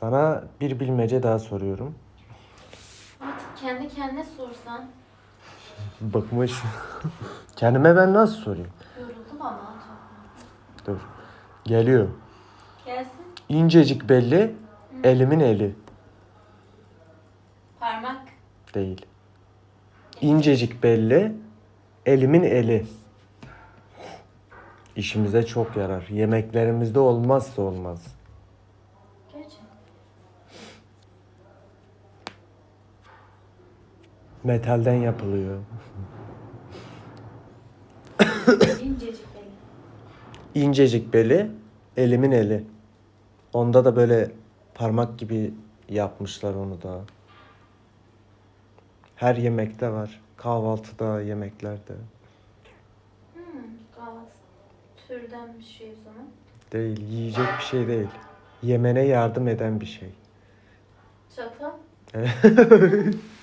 Sana bir bilmece daha soruyorum. Artık kendi kendine sorsan. Bakmış. Kendime ben nasıl sorayım? Yoruldu bana acaba. Dur. Geliyor. Gelsin. İncecik belli, elimin eli. Parmak. Değil. İncecik belli, elimin eli. İşimize çok yarar. Yemeklerimizde olmazsa olmaz. Metalden yapılıyor. İncecik beli. İncecik beli, elimin eli. Onda da böyle parmak gibi yapmışlar onu da. Her yemekte var. Kahvaltıda, yemeklerde. Hmm, kahvaltı türden bir şey o zaman. Değil, yiyecek bir şey değil. Yemene yardım eden bir şey. Çatal.